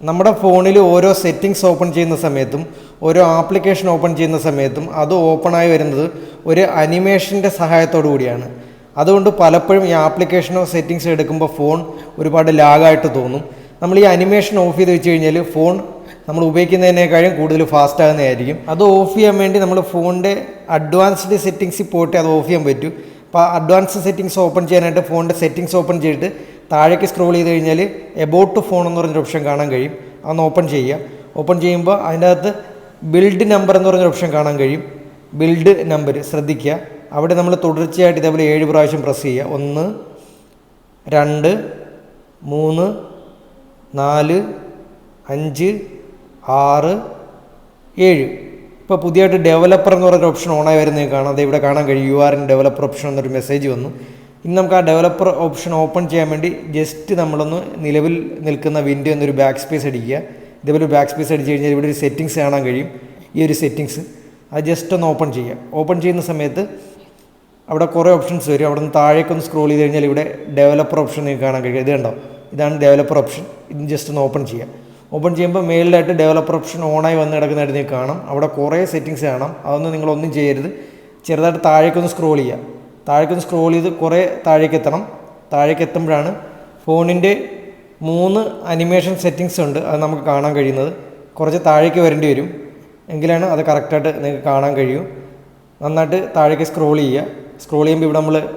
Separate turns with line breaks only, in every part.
നമ്മുടെ ഫോണിൽ ഓരോ സെറ്റിങ്സ് ഓപ്പൺ ചെയ്യുന്ന സമയത്തും ഓരോ ആപ്ലിക്കേഷൻ ഓപ്പൺ ചെയ്യുന്ന സമയത്തും അത് ഓപ്പണായി വരുന്നത് ഒരു അനിമേഷന്റെ സഹായത്തോടു കൂടിയാണ്. അതുകൊണ്ട് പലപ്പോഴും ഈ ആപ്ലിക്കേഷനോ സെറ്റിങ്സോ എടുക്കുമ്പോൾ ഫോൺ ഒരുപാട് ലാഗായിട്ട് തോന്നും. നമ്മൾ ഈ അനിമേഷൻ ഓഫ് ചെയ്ത് വെച്ച് കഴിഞ്ഞാൽ ഫോൺ നമ്മൾ ഉപയോഗിക്കുന്നതിനേക്കാളും കൂടുതൽ ഫാസ്റ്റ് ആകുന്നതായിരിക്കും. അത് ഓഫ് ചെയ്യാൻ വേണ്ടി നമ്മൾ ഫോണിന്റെ അഡ്വാൻസ്ഡ് സെറ്റിങ്സിൽ പോയിട്ട് അത് ഓഫ് ചെയ്യാൻ പറ്റും. അപ്പോൾ അഡ്വാൻസ് സെറ്റിങ്സ് ഓപ്പൺ ചെയ്യാനായിട്ട് ഫോണിന്റെ സെറ്റിങ്സ് ഓപ്പൺ ചെയ്തിട്ട് താഴേക്ക് സ്ക്രോൾ ചെയ്ത് കഴിഞ്ഞാൽ എബൌട്ട് ഫോൺ എന്ന് പറഞ്ഞൊരു ഓപ്ഷൻ കാണാൻ കഴിയും. അതൊന്ന് ഓപ്പൺ ചെയ്യുക. ഓപ്പൺ ചെയ്യുമ്പോൾ അതിന്റെ അകത്ത് ബിൽഡ് നമ്പർ എന്ന് പറഞ്ഞൊരു ഓപ്ഷൻ കാണാൻ കഴിയും. ബിൽഡ് നമ്പർ ശ്രദ്ധിക്കുക. അവിടെ നമ്മൾ തുടർച്ചയായിട്ട് ഇതേപോലെ ഏഴ് പ്രാവശ്യം പ്രസ് ചെയ്യുക. ഒന്ന് രണ്ട് മൂന്ന് നാല് അഞ്ച് ആറ് ഏഴ്. ഇപ്പോൾ പുതിയതായിട്ട് ഡെവലപ്പർ എന്ന് പറയുന്ന ഓപ്ഷൻ ഓണായി വരുന്നത് കാണാം. അത് ഇവിടെ കാണാൻ കഴിയും. You are in developer option എന്നൊരു മെസ്സേജ് വന്നു. ഇനി നമുക്ക് ആ ഡെവലപ്പർ ഓപ്ഷൻ ഓപ്പൺ ചെയ്യാൻ വേണ്ടി ജസ്റ്റ് നമ്മളൊന്ന് നിലവിൽ നിൽക്കുന്ന വിൻഡോ എന്നൊരു ബാക്ക് സ്പേസ് അടിക്കുക. ഇതേപോലെ ബാക്ക് സ്പേസ് അടിച്ച് കഴിഞ്ഞാൽ ഇവിടെ ഒരു സെറ്റിങ്സ് കാണാൻ കഴിയും. ഈ ഒരു സെറ്റിങ്സ് അത് ജസ്റ്റ് ഒന്ന് ഓപ്പൺ ചെയ്യുക. ഓപ്പൺ ചെയ്യുന്ന സമയത്ത് അവിടെ കുറേ ഓപ്ഷൻസ് വരും. അവിടെ നിന്ന് താഴേക്ക് ഒന്ന് സ്ക്രോൾ ചെയ്ത് കഴിഞ്ഞാൽ ഇവിടെ ഡെവലപ്പർ ഓപ്ഷൻ നിങ്ങൾക്ക് കാണാൻ കഴിയും. ഇത് കണ്ടോ? ഇതാണ് ഡെവലപ്പർ ഓപ്ഷൻ ഇത് ജസ്റ്റ് ഒന്ന് ഓപ്പൺ ചെയ്യുക. ഓപ്പൺ ചെയ്യുമ്പോൾ മേളിലായിട്ട് ഡെവലപ്പർ ഓപ്ഷൻ ഓണായി വന്ന് കിടക്കുന്നതായിട്ട് നിങ്ങൾക്ക് കാണാം. അവിടെ കുറേ സെറ്റിങ്സ് കാണാം. അതൊന്നും നിങ്ങളൊന്നും ചെയ്യരുത്. ചെറുതായിട്ട് താഴേക്കൊന്ന് സ്ക്രോൾ ചെയ്യുക. താഴേക്കൊന്ന് സ്ക്രോൾ ചെയ്ത് കുറേ താഴേക്ക് എത്തണം താഴേക്ക് എത്തുമ്പോഴാണ് ഫോണിന്റെ മൂന്ന് അനിമേഷൻ സെറ്റിങ്സ് ഉണ്ട് അത് നമുക്ക് കാണാൻ കഴിയുന്നത്. കുറച്ച് താഴേക്ക് വരേണ്ടി വരും. എങ്കിലാണ് അത് കറക്റ്റായിട്ട് നിങ്ങൾക്ക് കാണാൻ കഴിയൂ. നന്നായിട്ട് താഴേക്ക് സ്ക്രോൾ ചെയ്യുക. സ്ക്രോൾ ചെയ്യുമ്പോൾ ഇവിടെ നമ്മൾ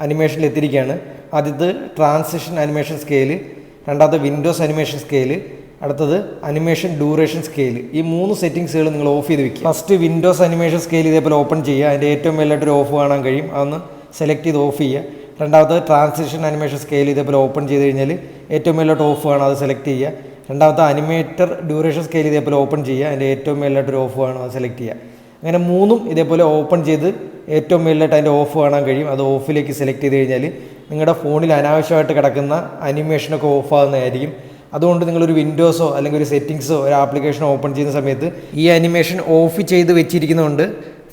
അനിമേഷനിൽ എത്തിയിരിക്കുകയാണ്. ആദ്യത്തെ ട്രാൻസിഷൻ അനിമേഷൻ സ്കെയിൽ രണ്ടാമത്തെ വിൻഡോസ് അനിമേഷൻ സ്കെയിൽ അടുത്തത് അനിമേഷൻ ഡ്യൂറേഷൻ സ്കെയിൽ ഈ മൂന്ന് സെറ്റിങ്സുകൾ നിങ്ങൾ ഓഫ് ചെയ്ത് വെക്കുക. ഫസ്റ്റ് വിൻഡോസ് അനിമേഷൻ സ്കെയിൽ ഇതേപോലെ ഓപ്പൺ ചെയ്യുക. അതിന്റെ ഏറ്റവും വലിയൊരു ഓഫ് കാണാൻ കഴിയും. അതൊന്ന് സെലക്ട് ചെയ്ത് ഓഫ് ചെയ്യുക. രണ്ടാമത്തെ ട്രാൻസിഷൻ അനിമേഷൻ സ്കെയിൽ ഇതേപോലെ ഓപ്പൺ ചെയ്ത് കഴിഞ്ഞാൽ ഏറ്റവും മേലോട്ട് ഓഫ് കാണും അത് സെലക്ട് ചെയ്യുക. രണ്ടാമത്തെ അനിമേറ്റർ ഡ്യൂറേഷൻ സ്കെയിൽ ഇതേപോലെ ഓപ്പൺ ചെയ്യുക. അതിന്റെ ഏറ്റവും മേലായിട്ടൊരു ഓഫ് കാണും അത് സെലക്ട് ചെയ്യുക. അങ്ങനെ മൂന്നും ഇതേപോലെ ഓപ്പൺ ചെയ്ത് ഏറ്റവും മേലിലായിട്ട് അതിന്റെ ഓഫ് കാണാൻ കഴിയും. അത് ഓഫിലേക്ക് സെലക്ട് ചെയ്ത് കഴിഞ്ഞാൽ നിങ്ങളുടെ ഫോണിൽ അനാവശ്യമായിട്ട് കിടക്കുന്ന അനിമേഷനൊക്കെ ഓഫ് ആകുന്നതായിരിക്കും അതുകൊണ്ട് നിങ്ങളൊരു വിൻഡോസോ അല്ലെങ്കിൽ ഒരു സെറ്റിങ്സോ ഒരു ആപ്ലിക്കേഷൻ ഓപ്പൺ ചെയ്യുന്ന സമയത്ത് ഈ അനിമേഷൻ ഓഫ് ചെയ്ത് വെച്ചിരിക്കുന്നതുകൊണ്ട്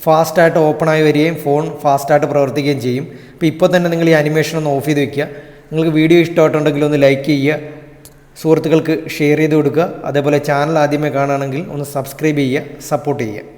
ഫാസ്റ്റായിട്ട് ആയി വരികയും ഫോൺ ഫാസ്റ്റായിട്ട് പ്രവർത്തിക്കുകയും ചെയ്യും. അപ്പോൾ ഇപ്പോൾ തന്നെ നിങ്ങൾ ഈ അനിമേഷൻ ഒന്ന് ഓഫ് ചെയ്ത് വെക്കുക. നിങ്ങൾക്ക് വീഡിയോ ഇഷ്ടമായിട്ടുണ്ടെങ്കിൽ ഒന്ന് ലൈക്ക് ചെയ്യുക. സുഹൃത്തുക്കൾക്ക് ഷെയർ ചെയ്ത് കൊടുക്കുക. അതേപോലെ ചാനൽ ആദ്യമേ കാണുകയാണെങ്കിൽ ഒന്ന് സബ്സ്ക്രൈബ് ചെയ്യുക സപ്പോർട്ട് ചെയ്യുക.